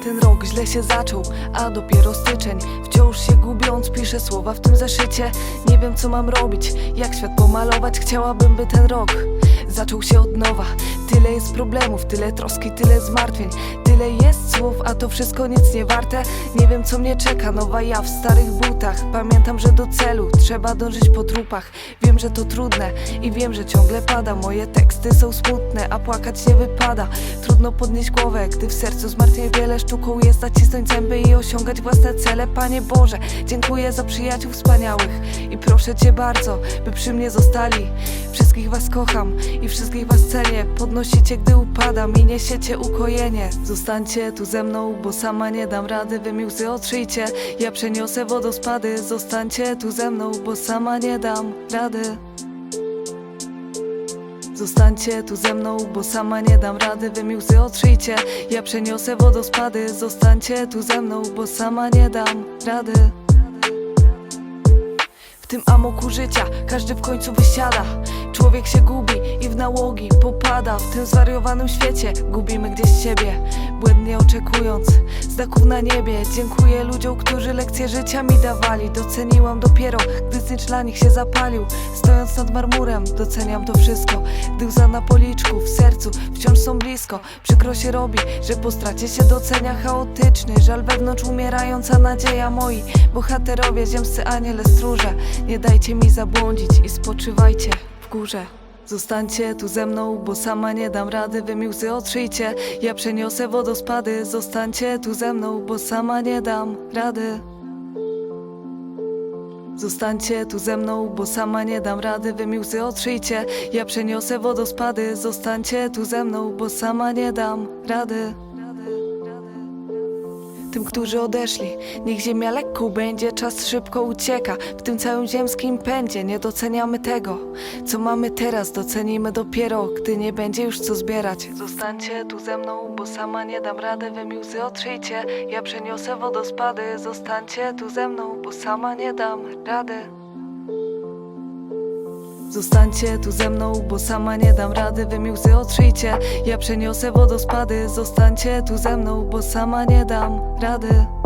ten rok źle się zaczął, a dopiero styczeń. Wciąż się gubiąc piszę słowa w tym zeszycie. Nie wiem co mam robić, jak świat pomalować. Chciałabym by ten rok zaczął się od nowa Tyle jest problemów, tyle troski, tyle zmartwień Tyle jest słów, a to wszystko nic nie warte. Nie wiem co mnie czeka, nowa ja w starych butach. Pamiętam, że do celu trzeba dążyć po trupach. Wiem, że to trudne i wiem, że ciągle pada. Moje teksty są smutne, a płakać nie wypada. Trudno podnieść głowę, gdy w sercu zmartwień wiele Sztuką jest zacisnąć zęby i osiągać własne cele. Panie Boże, dziękuję za przyjaciół wspaniałych I proszę Cię bardzo, by przy mnie zostali. Wszystkich Was kocham i wszystkich Was cenię Podnosicie, gdy upadam i niesiecie ukojenie. Zostańcie tu ze mną, bo sama nie dam rady Wy mi łzy otrzyjcie, ja przeniosę wodospady Zostańcie tu ze mną, bo sama nie dam rady. Zostańcie tu ze mną, bo sama nie dam rady Wy mi łzy otrzyjcie, ja przeniosę wodospady Zostańcie tu ze mną, bo sama nie dam rady tym amoku życia każdy w końcu wysiada. Człowiek się gubi i w nałogi popada. W tym zwariowanym świecie gubimy gdzieś siebie Błędnie oczekując. Znaków na niebie. Dziękuję ludziom, którzy lekcje życia mi dawali. Doceniłam dopiero, gdy znicz dla nich się zapalił. Stojąc nad marmurem doceniam to wszystko. Gdy łza na policzku, w sercu wciąż są blisko. Przykro się robi, że po stracie się docenia chaotyczny Żal wewnątrz umierająca nadzieja moi. Bohaterowie, ziemscy aniele stróże. Nie dajcie mi zabłądzić i spoczywajcie w górze Zostańcie tu ze mną, bo sama nie dam rady Wy mi łzy otrzyjcie, ja przeniosę wodospady. Zostańcie tu ze mną, bo sama nie dam rady. Zostańcie tu ze mną, bo sama nie dam rady Wy mi łzy otrzyjcie, ja przeniosę wodospady. Zostańcie tu ze mną, bo sama nie dam rady tym, którzy odeszli. Niech ziemia lekką będzie, czas szybko ucieka. W tym całym ziemskim pędzie nie doceniamy tego, co mamy teraz. Docenimy dopiero, gdy nie będzie już co zbierać. Zostańcie tu ze mną, bo sama nie dam rady. Wy mi łzy otrzyjcie, ja przeniosę wodospady. Zostańcie tu ze mną, bo sama nie dam rady. Zostańcie tu ze mną, bo sama nie dam rady. Wy mi łzy otrzyjcie, ja przeniosę wodospady. Zostańcie tu ze mną, bo sama nie dam rady